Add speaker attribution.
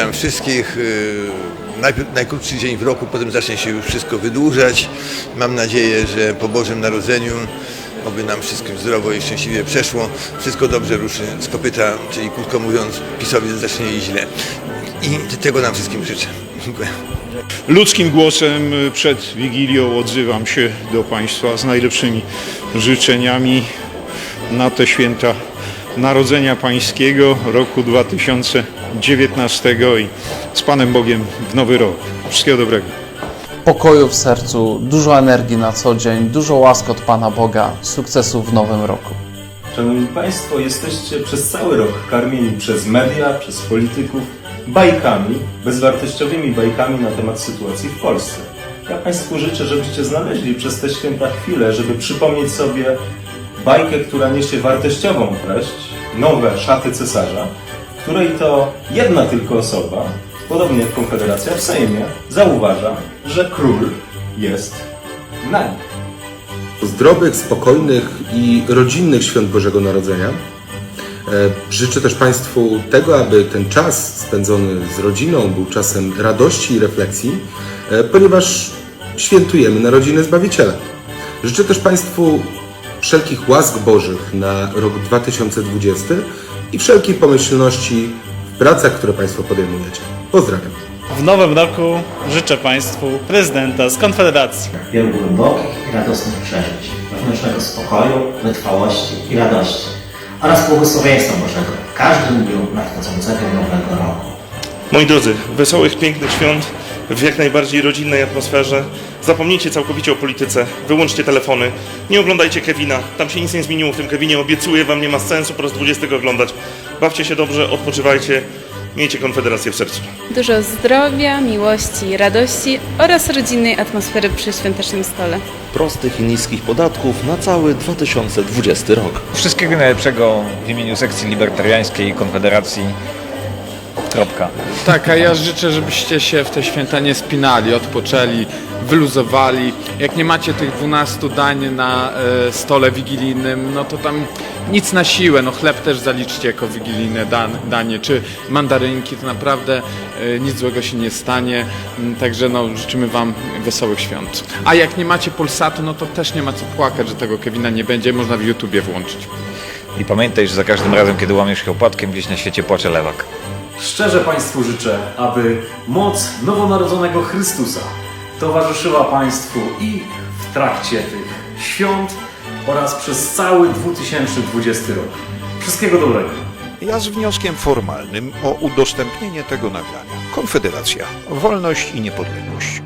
Speaker 1: Witam wszystkich. Yy, Najpierw, najkrótszy dzień w roku, potem zacznie się już wszystko wydłużać. Mam nadzieję, że po Bożym Narodzeniu oby nam wszystkim zdrowo i szczęśliwie przeszło. Wszystko dobrze ruszy z kopyta, czyli krótko mówiąc, PiSowi zacznie iść źle. I tego nam wszystkim życzę. Dziękuję.
Speaker 2: Ludzkim głosem y, przed Wigilią odzywam się do Państwa z najlepszymi życzeniami na te święta Narodzenia Pańskiego roku 2019 i z Panem Bogiem w Nowy Rok. Wszystkiego dobrego.
Speaker 3: pokoju w sercu, dużo energii na co dzień, dużo łask od Pana Boga, sukcesów w nowym roku.
Speaker 4: Szanowni Państwo, jesteście przez cały rok karmieni przez media, przez polityków bajkami, bezwartościowymi bajkami na temat sytuacji w Polsce. Ja Państwu życzę, żebyście znaleźli przez te święta chwilę, żeby przypomnieć sobie bajkę, która niesie wartościową treść, nowe szaty cesarza, której to jedna tylko osoba, podobnie jak Konfederacja w Sejmie, zauważa, że król jest nagi.
Speaker 5: zdrowych, spokojnych i rodzinnych świąt Bożego Narodzenia. E, Życzę też Państwu tego, aby ten czas spędzony z rodziną był czasem radości i refleksji, e, ponieważ świętujemy narodziny Zbawiciela. Życzę też Państwu wszelkich łask Bożych na rok 2020 i wszelkiej pomyślności w pracach, które Państwo podejmujecie. Pozdrawiam.
Speaker 6: W nowym roku życzę Państwu prezydenta z Konfederacji.
Speaker 7: wielu głębokich i radosnych przeżyć, wewnętrznego spokoju, wytrwałości i radości oraz błogosławieństwa Bożego w każdym dniu nadchodzącego nowego roku.
Speaker 8: Moi drodzy, wesołych, pięknych świąt w jak najbardziej rodzinnej atmosferze. Zapomnijcie całkowicie o polityce, wyłączcie telefony, nie oglądajcie Kevina, tam się nic nie zmieniło w tym Kevinie, obiecuję wam, nie ma sensu po raz 20 oglądać. Bawcie się dobrze, odpoczywajcie, miejcie Konfederację w sercu.
Speaker 9: Dużo zdrowia, miłości, radości oraz rodzinnej atmosfery przy świątecznym stole.
Speaker 10: prostych i niskich podatków na cały 2020 rok.
Speaker 11: Wszystkiego najlepszego w imieniu sekcji libertariańskiej Konfederacji. Kropka.
Speaker 12: Tak, a ja życzę, żebyście się w te święta nie spinali, odpoczęli, wyluzowali. Jak nie macie tych 12 dań na e, stole wigilijnym, no to tam nic na siłę. No chleb też zaliczcie jako wigilijne dan, danie, czy mandarynki, to naprawdę e, nic złego się nie stanie. Mm, Także no, życzymy Wam wesołych świąt. A jak nie macie Polsatu, no to też nie ma co płakać, że tego Kevina nie będzie, można w YouTubie włączyć.
Speaker 11: I pamiętaj, że za każdym razem, kiedy łamiesz się opłatkiem, gdzieś na świecie płacze lewak.
Speaker 13: Szczerze Państwu życzę, aby moc nowonarodzonego Chrystusa towarzyszyła Państwu i w trakcie tych świąt oraz przez cały 2020 rok. Wszystkiego dobrego.
Speaker 2: Ja z wnioskiem formalnym o udostępnienie tego nagrania. Konfederacja, wolność i niepodległość.